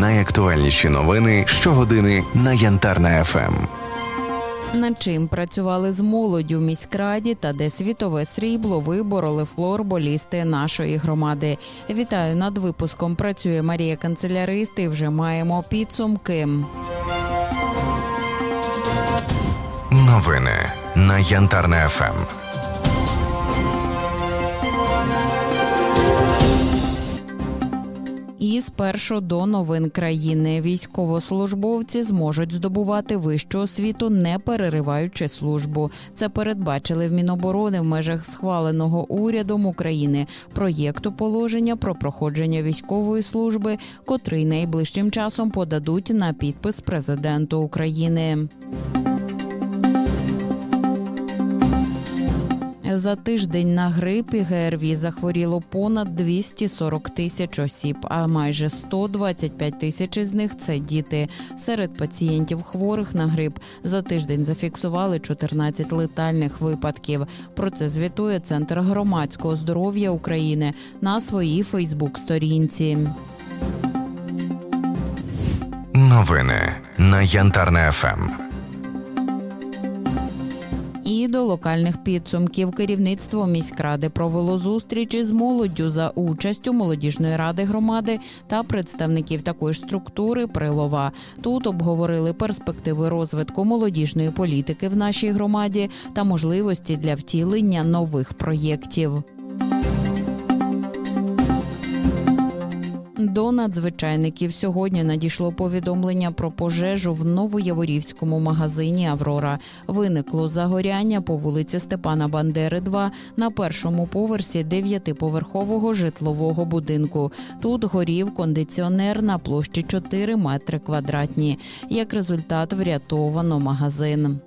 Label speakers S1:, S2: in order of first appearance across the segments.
S1: Найактуальніші новини щогодини на Янтарна ФМ.
S2: Над чим працювали з молоддю в міськраді та де світове срібло вибороли флорболісти нашої громади. Вітаю над випуском. Працює Марія Канцелярист і вже маємо підсумки.
S1: Новини на Янтарна ФМ.
S2: І спершу до новин країни військовослужбовці зможуть здобувати вищу освіту, не перериваючи службу. Це передбачили в Міноборони в межах схваленого урядом України проєкту положення про проходження військової служби, котрий найближчим часом подадуть на підпис президенту України. За тиждень на грип і ГРВІ захворіло понад 240 тисяч осіб, а майже 125 тисяч із них це діти. Серед пацієнтів хворих на грип за тиждень зафіксували 14 летальних випадків. Про це звітує Центр громадського здоров'я України на своїй Фейсбук-сторінці.
S1: Новини на Янтарна ФМ.
S2: До локальних підсумків керівництво міськради провело зустрічі з молоддю за участю молодіжної ради громади та представників такої ж структури Прилова. Тут обговорили перспективи розвитку молодіжної політики в нашій громаді та можливості для втілення нових проєктів. До надзвичайників сьогодні надійшло повідомлення про пожежу в Новояворівському магазині Аврора. Виникло загоряння по вулиці Степана Бандери, 2 на першому поверсі дев'ятиповерхового житлового будинку. Тут горів кондиціонер на площі 4 метри квадратні. Як результат, врятовано магазин.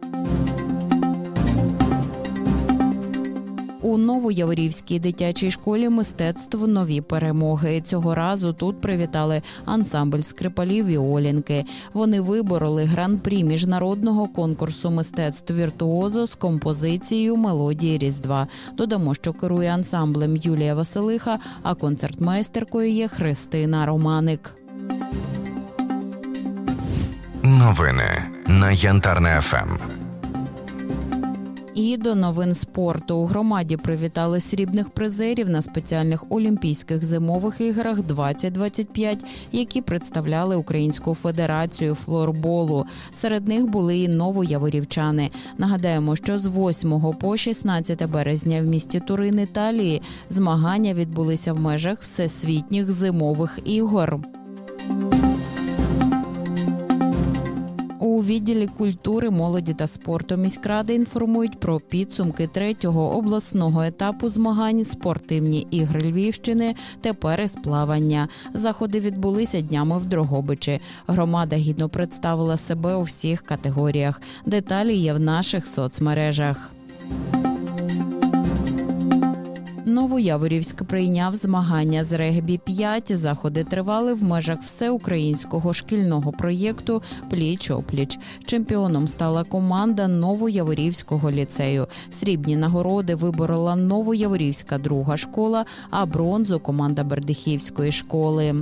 S2: У Новояворівській дитячій школі мистецтв нові перемоги. Цього разу тут привітали ансамбль скрипалів і Олінки. Вони вибороли гран-прі міжнародного конкурсу мистецтв віртуозо з композицією Мелодії Різдва. Додамо, що керує ансамблем Юлія Василиха, а концертмейстеркою є Христина Романик.
S1: Новини на Янтарна ФМ.
S2: І до новин спорту у громаді привітали срібних призерів на спеціальних Олімпійських зимових іграх 2025, які представляли Українську федерацію флорболу. Серед них були і новояворівчани. Нагадаємо, що з 8 по 16 березня в місті Турин, Італії, змагання відбулися в межах всесвітніх зимових ігор. У відділі культури, молоді та спорту міськради інформують про підсумки третього обласного етапу змагань спортивні ігри Львівщини. Тепер із плавання. Заходи відбулися днями в Дрогобичі. Громада гідно представила себе у всіх категоріях. Деталі є в наших соцмережах. Новояворівськ прийняв змагання з регбі 5 Заходи тривали в межах всеукраїнського шкільного проєкту Пліч опліч. Чемпіоном стала команда Новояворівського ліцею. Срібні нагороди виборола Новояворівська друга школа, а бронзу команда Бердихівської школи.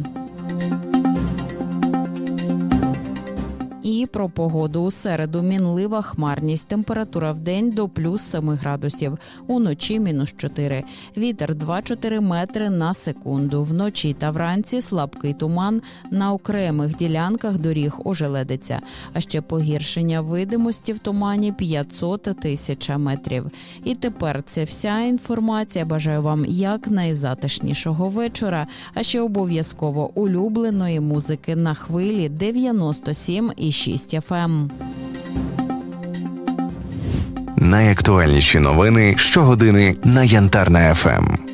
S2: Про погоду у середу мінлива хмарність. Температура в день до плюс 7 градусів. Уночі мінус 4. Вітер 2-4 метри на секунду. Вночі та вранці слабкий туман. На окремих ділянках доріг ожеледиться. А ще погіршення видимості в тумані 500 тисяч метрів. І тепер це вся інформація. Бажаю вам якнайзатишнішого вечора. А ще обов'язково улюбленої музики на хвилі 97 і 6 FM.
S1: Найактуальніші новини щогодини на Янтарна ФМ.